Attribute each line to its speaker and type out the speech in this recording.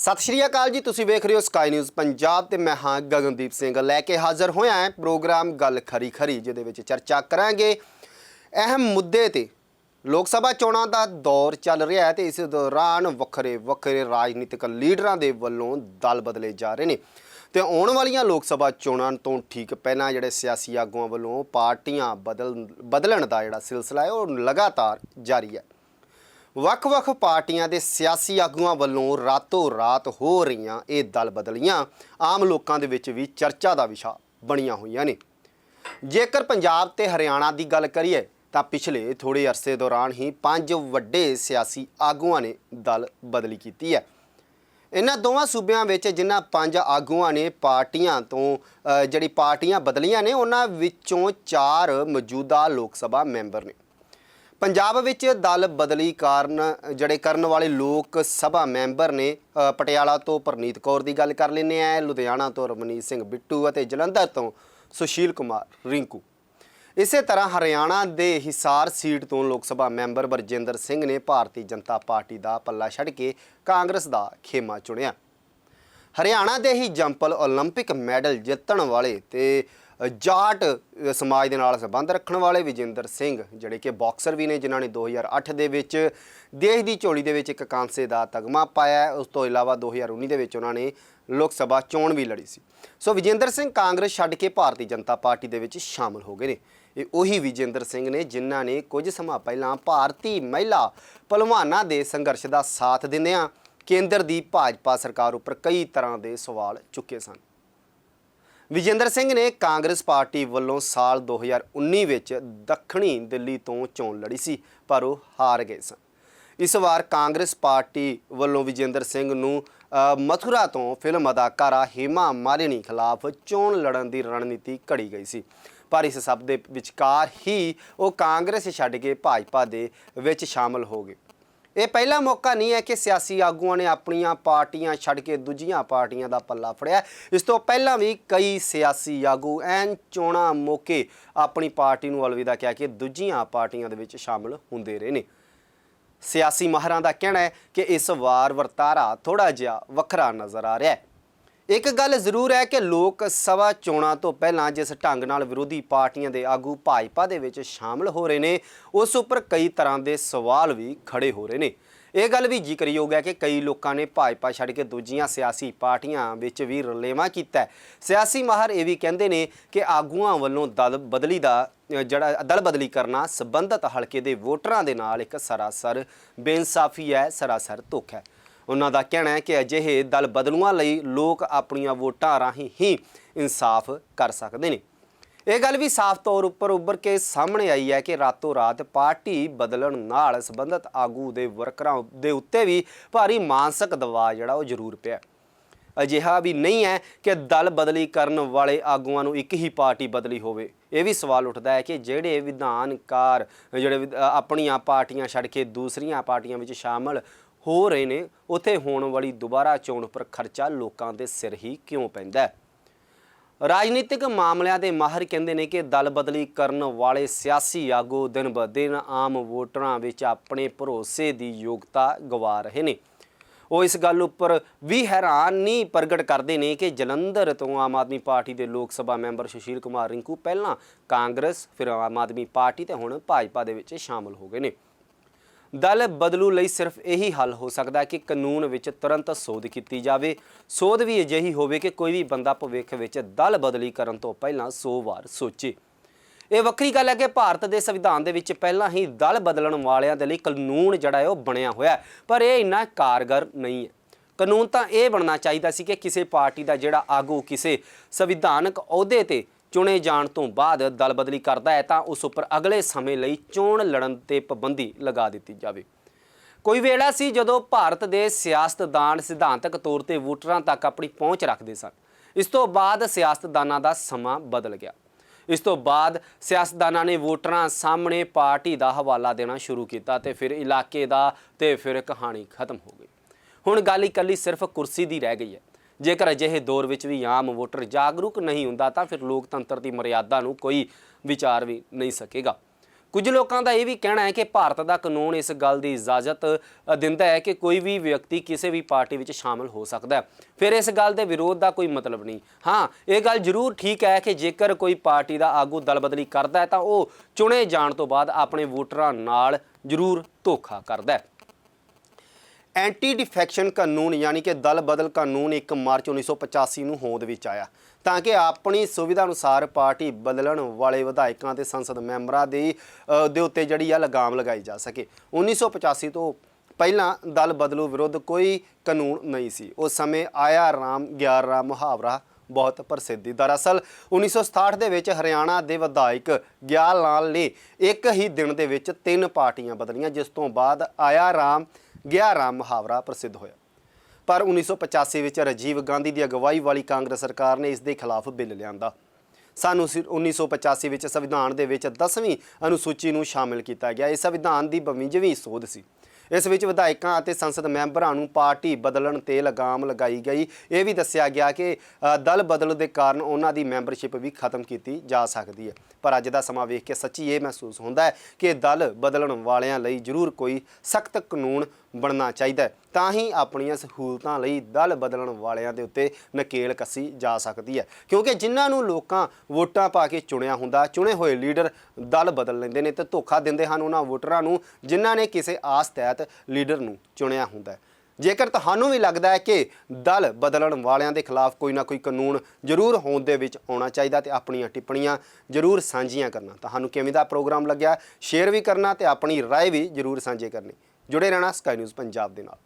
Speaker 1: ਸਤਿ ਸ਼੍ਰੀ ਅਕਾਲ ਜੀ, ਤੁਸੀਂ ਵੇਖ ਰਹੇ ਹੋ ਸਕਾਈ ਨਿਊਜ਼ ਪੰਜਾਬ ਤੇ ਮੈਂ ਹਾਂ ਗਗਨਦੀਪ ਸਿੰਘ। ਲੈ ਕੇ ਹਾਜ਼ਰ ਹੋਇਆ ਹਾਂ ਪ੍ਰੋਗਰਾਮ ਗੱਲ ਖਰੀ ਖਰੀ, ਜਿਹਦੇ ਵਿੱਚ ਚਰਚਾ ਕਰਾਂਗੇ। ਅਹਿਮ ਮੁੱਦੇ ਤੇ ਲੋਕ ਸਭਾ ਚੋਣਾਂ ਦਾ ਦੌਰ ਚੱਲ ਰਿਹਾ ਹੈ ਤੇ ਇਸ ਦੌਰਾਨ ਵੱਖਰੇ ਵੱਖਰੇ ਰਾਜਨੀਤਿਕ ਲੀਡਰਾਂ ਦੇ ਵੱਲੋਂ ਦਲ ਬਦਲੇ ਜਾ ਰਹੇ ਨੇ। ਤੇ ਆਉਣ ਵਾਲੀਆਂ ਲੋਕ ਸਭਾ ਚੋਣਾਂ ਤੋਂ ਠੀਕ ਪਹਿਲਾਂ ਜਿਹੜੇ ਸਿਆਸੀ ਆਗੂਆਂ ਵੱਲੋਂ ਪਾਰਟੀਆਂ ਬਦਲ ਬਦਲਣ ਦਾ ਜਿਹੜਾ ਸਿਲਸਿਲਾ ਹੈ, ਉਹ ਲਗਾਤਾਰ ਜਾਰੀ ਹੈ। ਵੱਖ-ਵੱਖ ਪਾਰਟੀਆਂ ਦੇ ਸਿਆਸੀ ਆਗੂਆਂ ਵੱਲੋਂ ਰਾਤੋਂ ਰਾਤ ਹੋ ਰਹੀਆਂ ਇਹ ਦਲ ਬਦਲੀਆਂ ਆਮ ਲੋਕਾਂ ਦੇ ਵਿੱਚ ਵੀ ਚਰਚਾ ਦਾ ਵਿਸ਼ਾ ਬਣੀਆਂ ਹੋਈਆਂ ਨੇ। ਜੇਕਰ ਪੰਜਾਬ ਤੇ ਹਰਿਆਣਾ ਦੀ ਗੱਲ ਕਰੀਏ, ਤਾਂ ਪਿਛਲੇ ਥੋੜੇ ਅਰਸੇ ਦੌਰਾਨ ਹੀ ਪੰਜ ਵੱਡੇ ਸਿਆਸੀ ਆਗੂਆਂ ਨੇ ਦਲ ਬਦਲੀ ਕੀਤੀ ਹੈ। ਇਹਨਾਂ ਦੋਵਾਂ ਸੂਬਿਆਂ ਵਿੱਚ ਜਿਨ੍ਹਾਂ ਪੰਜ ਆਗੂਆਂ ਨੇ ਪਾਰਟੀਆਂ ਤੋਂ ਜਿਹੜੀ ਪਾਰਟੀਆਂ ਬਦਲੀਆਂ ਨੇ, ਉਹਨਾਂ ਵਿੱਚੋਂ ਚਾਰ ਮੌਜੂਦਾ ਲੋਕ ਸਭਾ ਮੈਂਬਰ ਨੇ। ਪੰਜਾਬ ਵਿੱਚ ਦਲ ਬਦਲੀ ਕਾਰਨ ਜਿਹੜੇ ਕਰਨ ਵਾਲੇ ਲੋਕ ਸਭਾ ਮੈਂਬਰ ਨੇ ਅ, ਪਟਿਆਲਾ ਤੋਂ ਪ੍ਰਨੀਤ ਕੌਰ ਦੀ ਗੱਲ ਕਰ ਲੈਂਦੇ ਆ ਲੁਧਿਆਣਾ ਤੋਂ ਰਮਨੀਤ ਸਿੰਘ ਬਿੱਟੂ ਅਤੇ ਜਲੰਧਰ ਤੋਂ ਸੁਸ਼ੀਲ ਕੁਮਾਰ ਰਿੰਕੂ ਇਸੇ ਤਰ੍ਹਾਂ ਹਰਿਆਣਾ ਦੇ ਹਿਸਾਰ ਸੀਟ ਤੋਂ ਲੋਕ ਸਭਾ ਮੈਂਬਰ ਬਰਜਿੰਦਰ ਸਿੰਘ ਨੇ ਭਾਰਤੀ ਜਨਤਾ ਪਾਰਟੀ ਦਾ ਪੱਲਾ ਛੱਡ ਕੇ ਕਾਂਗਰਸ ਦਾ ਖੇਮਾ ਚੁਣਿਆ ਹਰਿਆਣਾ ਦੇ ਹੀ ਜੰਪਲ 올림픽 ਮੈਡਲ ਜਿੱਤਣ ਵਾਲੇ ਤੇ ਜਾਟ ਸਮਾਜ ਦੇ ਨਾਲ ਸੰਬੰਧ ਰੱਖਣ ਵਾਲੇ ਵਿਜੇਂਦਰ ਸਿੰਘ, ਜਿਹੜੇ ਕਿ ਬਾਕਸਰ ਵੀ ਨੇ, ਜਿਨ੍ਹਾਂ ਨੇ 2008 ਦੇ ਵਿੱਚ ਦੇਸ਼ ਦੀ ਝੋਲੀ ਦੇ ਵਿੱਚ ਇੱਕ ਕਾਂਸੇ ਦਾ ਤਗਮਾ ਪਾਇਆ ਉਸ ਤੋਂ ਇਲਾਵਾ 2019 ਦੇ ਵਿੱਚ ਉਹਨਾਂ ਨੇ ਲੋਕ ਸਭਾ ਚੋਣ ਵੀ ਲੜੀ ਸੀ। ਸੋ ਵਿਜੇਂਦਰ ਸਿੰਘ ਕਾਂਗਰਸ ਛੱਡ ਕੇ ਭਾਰਤੀ ਜਨਤਾ ਪਾਰਟੀ ਦੇ ਵਿੱਚ ਸ਼ਾਮਲ ਹੋ ਗਏ ਨੇ। ਇਹ ਉਹੀ ਵਿਜੇਂਦਰ ਸਿੰਘ ਨੇ, ਜਿਨ੍ਹਾਂ ਨੇ ਕੁਝ ਸਮਾਂ ਪਹਿਲਾਂ ਭਾਰਤੀ ਮਹਿਲਾ ਪਹਿਲਵਾਨਾਂ ਦੇ ਸੰਘਰਸ਼ ਦਾ ਸਾਥ ਦਿੰਦਿਆਂ ਕੇਂਦਰ ਦੀ ਭਾਜਪਾ ਸਰਕਾਰ ਉੱਪਰ ਕਈ ਤਰ੍ਹਾਂ ਦੇ ਸਵਾਲ ਚੁੱਕੇ ਸਨ। ਵਿਜੇਂਦਰ ਸਿੰਘ ਨੇ ਕਾਂਗਰਸ ਪਾਰਟੀ ਵੱਲੋਂ ਸਾਲ 2019 ਵਿੱਚ ਦੱਖਣੀ ਦਿੱਲੀ ਤੋਂ ਚੋਣ ਲੜੀ ਸੀ, ਪਰ ਉਹ ਹਾਰ ਗਏ ਸਨ। ਇਸ ਵਾਰ ਕਾਂਗਰਸ ਪਾਰਟੀ ਵੱਲੋਂ ਵਿਜੇਂਦਰ ਸਿੰਘ ਨੂੰ ਮਥੁਰਾ ਤੋਂ ਫਿਲਮ ਅਦਾਕਾਰਾ ਹੀਮਾ ਮਾਲਿਨੀ ਖਿਲਾਫ ਚੋਣ ਲੜਨ ਦੀ ਰਣਨੀਤੀ ਘੜੀ ਗਈ ਸੀ। ਪਰ ਇਸ ਸਭ ਦੇ ਵਿਚਕਾਰ ਹੀ ਉਹ ਕਾਂਗਰਸ ਛੱਡ ਕੇ ਭਾਜਪਾ ਦੇ ਵਿੱਚ ਸ਼ਾਮਲ ਹੋ ਗਏ। ਇਹ ਪਹਿਲਾ ਮੌਕਾ ਨਹੀਂ ਹੈ ਕਿ ਸਿਆਸੀ ਆਗੂਆਂ ਨੇ ਆਪਣੀਆਂ ਪਾਰਟੀਆਂ ਛੱਡ ਕੇ ਦੂਜੀਆਂ ਪਾਰਟੀਆਂ ਦਾ ਪੱਲਾ ਫੜਿਆ। ਇਸ ਤੋਂ ਪਹਿਲਾਂ ਵੀ ਕਈ ਸਿਆਸੀ ਆਗੂ ਐਨ ਚੋਣਾਂ ਮੌਕੇ ਆਪਣੀ ਪਾਰਟੀ ਨੂੰ ਅਲਵਿਦਾ ਕਹਿ ਕੇ ਦੂਜੀਆਂ ਪਾਰਟੀਆਂ ਦੇ ਵਿੱਚ ਸ਼ਾਮਲ ਹੁੰਦੇ ਰਹੇ ਨੇ। ਸਿਆਸੀ ਮਾਹਰਾਂ ਦਾ ਕਹਿਣਾ ਹੈ ਕਿ ਇਸ ਵਾਰ ਵਰਤਾਰਾ ਥੋੜਾ ਜਿਹਾ ਵੱਖਰਾ ਨਜ਼ਰ ਆ ਰਿਹਾ ਹੈ। ਇੱਕ ਗੱਲ ਜ਼ਰੂਰ ਹੈ ਕਿ ਲੋਕ ਸਭਾ ਚੋਣਾਂ ਤੋਂ ਪਹਿਲਾਂ ਜਿਸ ਢੰਗ ਨਾਲ ਵਿਰੋਧੀ ਪਾਰਟੀਆਂ ਦੇ ਆਗੂ ਭਾਜਪਾ ਦੇ ਵਿੱਚ ਸ਼ਾਮਲ ਹੋ ਰਹੇ ਨੇ, ਉਸ ਉੱਪਰ ਕਈ ਤਰ੍ਹਾਂ ਦੇ ਸਵਾਲ ਵੀ ਖੜੇ ਹੋ ਰਹੇ ਨੇ। ਇਹ ਗੱਲ ਵੀ ਜ਼ਿਕਰਯੋਗ ਹੈ ਕਿ ਕਈ ਲੋਕਾਂ ਨੇ ਭਾਜਪਾ ਛੱਡ ਕੇ ਦੂਜੀਆਂ ਸਿਆਸੀ ਪਾਰਟੀਆਂ ਵਿੱਚ ਵੀ ਰਲੇਵਾਂ ਕੀਤਾ ਸਿਆਸੀ ਮਾਹਰ ਇਹ ਵੀ ਕਹਿੰਦੇ ਨੇ ਕਿ ਆਗੂਆਂ ਵੱਲੋਂ ਦਲ ਬਦਲੀ ਦਾ, ਜਿਹੜਾ ਦਲ ਬਦਲੀ ਕਰਨਾ ਸਬੰਧਤ ਹਲਕੇ ਦੇ ਵੋਟਰਾਂ ਦੇ ਨਾਲ ਇੱਕ ਸਰਾਸਰ ਬੇਇਨਸਾਫੀ ਹੈ, ਸਰਾਸਰ ਧੋਖਾ ਹੈ। ਉਹਨਾਂ ਦਾ ਕਹਿਣਾ ਹੈ ਕਿ ਅਜਿਹੇ ਦਲ ਬਦਲੂਆਂ ਲਈ ਲੋਕ ਆਪਣੀਆਂ ਵੋਟਾਂ ਰਾਹੀਂ ਹੀ ਇਨਸਾਫ ਕਰ ਸਕਦੇ ਨੇ। ਇਹ ਗੱਲ ਵੀ ਸਾਫ਼ ਤੌਰ ਉੱਪਰ ਉੱਭਰ ਕੇ ਸਾਹਮਣੇ ਆਈ ਹੈ ਕਿ ਰਾਤੋਂ ਰਾਤ ਪਾਰਟੀ ਬਦਲਣ ਨਾਲ ਸੰਬੰਧਿਤ ਆਗੂ ਦੇ ਵਰਕਰਾਂ ਦੇ ਉੱਤੇ ਵੀ ਭਾਰੀ ਮਾਨਸਿਕ ਦਬਾਅ ਜਿਹੜਾ ਉਹ ਜ਼ਰੂਰ ਪਿਆ। ਅਜਿਹਾ ਵੀ ਨਹੀਂ ਹੈ ਕਿ ਦਲ ਬਦਲੀ ਕਰਨ ਵਾਲੇ ਆਗੂਆਂ ਨੂੰ ਇੱਕ ਹੀ ਪਾਰਟੀ ਬਦਲੀ ਹੋਵੇ। ਇਹ ਵੀ ਸਵਾਲ ਉੱਠਦਾ ਹੈ ਕਿ ਜਿਹੜੇ ਵਿਧਾਨਕਾਰ, ਜਿਹੜੇ ਆਪਣੀਆਂ ਪਾਰਟੀਆਂ ਛੱਡ ਕੇ ਦੂਸਰੀਆਂ ਪਾਰਟੀਆਂ ਵਿੱਚ ਸ਼ਾਮਲ ਹੋ ਰਹੇ ਨੇ, ਉੱਥੇ ਹੋਣ ਵਾਲੀ ਦੁਬਾਰਾ ਚੋਣ ਉੱਪਰ ਖਰਚਾ ਲੋਕਾਂ ਦੇ ਸਿਰ ਹੀ ਕਿਉਂ ਪੈਂਦਾ ਹੈ? ਰਾਜਨੀਤਿਕ ਮਾਮਲਿਆਂ ਦੇ ਮਾਹਰ ਕਹਿੰਦੇ ਨੇ ਕਿ ਦਲ ਬਦਲੀ ਕਰਨ ਵਾਲੇ ਸਿਆਸੀ ਆਗੂ ਦਿਨ ਬ ਦਿਨ ਆਮ ਵੋਟਰਾਂ ਵਿੱਚ ਆਪਣੇ ਭਰੋਸੇ ਦੀ ਯੋਗਤਾ ਗਵਾ ਰਹੇ ਨੇ। ਉਹ ਇਸ ਗੱਲ ਉੱਪਰ ਵੀ ਹੈਰਾਨੀ ਪ੍ਰਗਟ ਕਰਦੇ ਨੇ ਕਿ ਜਲੰਧਰ ਤੋਂ ਆਮ ਆਦਮੀ ਪਾਰਟੀ ਦੇ ਲੋਕ ਸਭਾ ਮੈਂਬਰ ਸੁਸ਼ੀਲ ਕੁਮਾਰ ਰਿੰਕੂ ਪਹਿਲਾਂ ਕਾਂਗਰਸ, ਫਿਰ ਆਮ ਆਦਮੀ ਪਾਰਟੀ ਤੇ ਹੁਣ ਭਾਜਪਾ ਦੇ ਵਿੱਚ ਸ਼ਾਮਲ ਹੋ ਗਏ ਨੇ। ਦਲ ਬਦਲੂ ਲਈ ਸਿਰਫ ਇਹੀ ਹੱਲ ਹੋ ਸਕਦਾ ਹੈ ਕਿ ਕਾਨੂੰਨ ਵਿੱਚ ਤੁਰੰਤ ਸੋਧ ਕੀਤੀ ਜਾਵੇ। ਸੋਧ ਵੀ ਅਜਿਹੀ ਹੋਵੇ ਕਿ ਕੋਈ ਵੀ ਬੰਦਾ ਭਵਿੱਖ ਵਿੱਚ ਦਲ ਬਦਲੀ ਕਰਨ ਤੋਂ ਪਹਿਲਾਂ 100 ਵਾਰ ਸੋਚੇ। ਇਹ ਵੱਖਰੀ ਗੱਲ ਹੈ ਕਿ ਭਾਰਤ ਦੇ ਸੰਵਿਧਾਨ ਦੇ ਵਿੱਚ ਪਹਿਲਾਂ ਹੀ ਦਲ ਬਦਲਣ ਵਾਲਿਆਂ ਦੇ ਲਈ ਕਾਨੂੰਨ ਜਿਹੜਾ ਹੈ ਉਹ ਬਣਿਆ ਹੋਇਆ ਪਰ ਇਹ ਇੰਨਾ ਕਾਰਗਰ ਨਹੀਂ ਹੈ। ਕਾਨੂੰਨ ਤਾਂ ਇਹ ਬਣਨਾ ਚਾਹੀਦਾ ਸੀ ਕਿ ਕਿਸੇ ਪਾਰਟੀ ਦਾ ਜਿਹੜਾ ਆਗੂ, ਕਿਸੇ ਸੰਵਿਧਾਨਕ ਅਹੁਦੇ ਤੇ ਚੁਣੇ ਜਾਣ ਤੋਂ ਬਾਅਦ ਦਲ ਬਦਲੀ ਕਰਦਾ ਹੈ ਤਾਂ ਉਸ ਉੱਪਰ ਅਗਲੇ ਸਮੇਂ ਲਈ ਚੋਣ ਲੜਨ ਤੇ ਪਾਬੰਦੀ ਲਗਾ ਦਿੱਤੀ ਜਾਵੇ। ਕੋਈ ਵੇਲਾ ਸੀ ਜਦੋਂ ਭਾਰਤ ਦੇ ਸਿਆਸਤਦਾਨ ਸਿਧਾਂਤਕ ਤੌਰ ਤੇ ਵੋਟਰਾਂ ਤੱਕ ਆਪਣੀ ਪਹੁੰਚ ਰੱਖਦੇ ਸਨ। ਇਸ ਤੋਂ ਬਾਅਦ ਸਿਆਸਤਦਾਨਾਂ ਦਾ ਸਮਾਂ ਬਦਲ ਗਿਆ। ਇਸ ਤੋਂ ਬਾਅਦ ਸਿਆਸਤਦਾਨਾਂ ਨੇ ਵੋਟਰਾਂ ਸਾਹਮਣੇ ਪਾਰਟੀ ਦਾ ਹਵਾਲਾ ਦੇਣਾ ਸ਼ੁਰੂ ਕੀਤਾ ਤੇ ਫਿਰ ਇਲਾਕੇ ਦਾ ਤੇ ਫਿਰ ਕਹਾਣੀ ਖਤਮ ਹੋ ਗਈ। ਹੁਣ ਗੱਲ ਇਕੱਲੀ ਸਿਰਫ ਕੁਰਸੀ ਦੀ ਰਹਿ ਗਈ ਹੈ। ਜੇਕਰ ਅਜਿਹੇ ਦੌਰ ਵਿੱਚ ਵੀ ਆਮ ਵੋਟਰ ਜਾਗਰੂਕ ਨਹੀਂ ਹੁੰਦਾ, ਤਾਂ ਫਿਰ ਲੋਕਤੰਤਰ ਦੀ ਮਰਿਆਦਾ ਨੂੰ ਕੋਈ ਵਿਚਾਰ ਵੀ ਨਹੀਂ ਸਕੇਗਾ। ਕੁਝ ਲੋਕਾਂ ਦਾ ਇਹ ਵੀ ਕਹਿਣਾ ਹੈ ਕਿ ਭਾਰਤ ਦਾ ਕਾਨੂੰਨ ਇਸ ਗੱਲ ਦੀ ਇਜਾਜ਼ਤ ਦਿੰਦਾ ਹੈ ਕਿ ਕੋਈ ਵੀ ਵਿਅਕਤੀ ਕਿਸੇ ਵੀ ਪਾਰਟੀ ਵਿੱਚ ਸ਼ਾਮਲ ਹੋ ਸਕਦਾ ਹੈ। ਫਿਰ ਇਸ ਗੱਲ ਦੇ ਵਿਰੋਧ ਦਾ ਕੋਈ ਮਤਲਬ ਨਹੀਂ। ਹਾਂ, ਇਹ ਗੱਲ ਜ਼ਰੂਰ ਠੀਕ ਹੈ ਕਿ ਜੇਕਰ ਕੋਈ ਪਾਰਟੀ ਦਾ ਆਗੂ ਦਲ ਬਦਲੀ ਕਰਦਾ ਹੈ, ਤਾਂ ਉਹ ਚੁਣੇ ਜਾਣ ਤੋਂ ਬਾਅਦ ਆਪਣੇ ਵੋਟਰਾਂ ਨਾਲ ਜ਼ਰੂਰ ਧੋਖਾ ਕਰਦਾ ਹੈ। ਐਂਟੀ ਡਿਫੈਕਸ਼ਨ ਕਾਨੂੰਨ, ਯਾਨੀ ਕਿ ਦਲ ਬਦਲ ਕਾਨੂੰਨ 1 ਮਾਰਚ 1985 ਨੂੰ ਹੋਂਦ ਵਿੱਚ ਆਇਆ। ਤਾਂ ਕਿ ਆਪਣੀ ਸੁਵਿਧਾ ਅਨੁਸਾਰ ਪਾਰਟੀ ਬਦਲਣ ਵਾਲੇ ਵਿਧਾਇਕਾਂ ਤੇ ਸੰਸਦ ਮੈਂਬਰਾਂ ਦੀ ਦੇ ਉੱਤੇ ਜਿਹੜੀ ਆ ਲਗਾਮ ਲਗਾਈ ਜਾ ਸਕੇ। 1985 ਤੋਂ ਪਹਿਲਾਂ ਦਲ ਬਦਲੂ ਵਿਰੁੱਧ ਕੋਈ ਕਾਨੂੰਨ ਨਹੀਂ ਸੀ। ਉਸ ਸਮੇਂ ਆਇਆ ਰਾਮ ਗਿਆਰ ਰਾਮ ਮੁਹਾਵਰਾ ਬਹੁਤ ਪ੍ਰਸਿੱਧੀ ਦਰਅਸਲ 1967 ਦੇ ਵਿੱਚ ਹਰਿਆਣਾ ਦੇ ਵਿਧਾਇਕ ਗਿਆਲ ਲਾਲ ਨੇ ਇੱਕ ਹੀ ਦਿਨ ਦੇ ਵਿੱਚ ਤਿੰਨ ਪਾਰਟੀਆਂ ਬਦਲੀਆਂ, ਜਿਸ ਤੋਂ ਬਾਅਦ ਆਇਆ ਰਾਮ ਗਿਆ ਰਾਮ ਮੁਹਾਵਰਾ ਪ੍ਰਸਿੱਧ ਹੋਇਆ। ਪਰ 1985 ਵਿੱਚ ਰਾਜੀਵ ਗਾਂਧੀ ਦੀ ਅਗਵਾਈ ਵਾਲੀ ਕਾਂਗਰਸ ਸਰਕਾਰ ਨੇ ਇਸ ਦੇ ਖਿਲਾਫ ਬਿੱਲ ਲਿਆਂਦਾ। ਸਾਨੂੰ ਸਿਰ 1985 ਵਿੱਚ ਸੰਵਿਧਾਨ ਦੇ ਵਿੱਚ 10ਵੀਂ ਅਨੁਸੂਚੀ ਨੂੰ ਸ਼ਾਮਿਲ ਕੀਤਾ ਗਿਆ। ਇਹ ਸੰਵਿਧਾਨ ਦੀ 52ਵੀਂ ਸੋਧ ਸੀ। ਇਸ ਵਿੱਚ ਵਿਧਾਇਕਾਂ ਅਤੇ ਸੰਸਦ ਮੈਂਬਰਾਂ ਨੂੰ ਪਾਰਟੀ ਬਦਲਣ ਤੇ ਲਗਾਮ ਲਗਾਈ ਗਈ। ਇਹ ਵੀ ਦੱਸਿਆ ਗਿਆ ਕਿ ਦਲ ਬਦਲ ਦੇ ਕਾਰਨ ਉਹਨਾਂ ਦੀ ਮੈਂਬਰਸ਼ਿਪ ਵੀ ਖਤਮ ਕੀਤੀ ਜਾ ਸਕਦੀ ਹੈ। ਪਰ ਅੱਜ ਦਾ ਸਮਾਂ ਵੇਖ ਕੇ ਸੱਚੀ ਇਹ ਮਹਿਸੂਸ ਹੁੰਦਾ ਹੈ ਕਿ ਦਲ ਬਦਲਣ ਵਾਲਿਆਂ ਲਈ ਜ਼ਰੂਰ ਕੋਈ ਸਖਤ ਕਾਨੂੰਨ ਬਣਨਾ ਚਾਹੀਦਾ ਹੈ। ਤਾਂ ਹੀ ਆਪਣੀਆਂ ਸਹੂਲਤਾਂ ਲਈ ਦਲ ਬਦਲਣ ਵਾਲਿਆਂ ਦੇ ਉੱਤੇ ਨਕੇਲ ਕੱਸੀ ਜਾ ਸਕਦੀ ਹੈ ਕਿਉਂਕਿ ਜਿਨ੍ਹਾਂ ਨੂੰ ਲੋਕਾਂ ਵੋਟਾਂ ਪਾ ਕੇ ਚੁਣਿਆ ਹੁੰਦਾ ਚੁਣੇ ਹੋਏ ਲੀਡਰ ਦਲ ਬਦਲ ਲੈਂਦੇ ਨੇ ਤੇ ਧੋਖਾ ਦਿੰਦੇ ਹਨ ਉਹਨਾਂ ਵੋਟਰਾਂ ਨੂੰ ਜਿਨ੍ਹਾਂ ਨੇ ਕਿਸੇ ਆਸ ਤਹਿਤ ਲੀਡਰ ਨੂੰ ਚੁਣਿਆ ਹੁੰਦਾ ਹੈ ਜੇਕਰ ਤੁਹਾਨੂੰ ਵੀ ਲੱਗਦਾ ਹੈ ਕਿ ਦਲ ਬਦਲਣ ਵਾਲਿਆਂ ਦੇ ਖਿਲਾਫ ਕੋਈ ਨਾ ਕੋਈ ਕਾਨੂੰਨ ਜ਼ਰੂਰ ਹੋਂਦ ਦੇ ਵਿੱਚ ਆਉਣਾ ਚਾਹੀਦਾ ਤੇ ਆਪਣੀਆਂ ਟਿੱਪਣੀਆਂ ਜ਼ਰੂਰ ਸਾਂਝੀਆਂ ਕਰਨਾ ਤੁਹਾਨੂੰ ਕਿਵੇਂ ਦਾ ਪ੍ਰੋਗਰਾਮ ਲੱਗਿਆ ਸ਼ੇਅਰ ਵੀ ਕਰਨਾ ਤੇ ਆਪਣੀ رائے ਵੀ ਜ਼ਰੂਰ ਸਾਂਝੇ ਕਰਨੀ ਜੁੜੇ ਰਹਿਣਾ ਸਕਾਈ ਨਿਊਜ਼ ਪੰਜਾਬ ਦੇ ਨਾਲ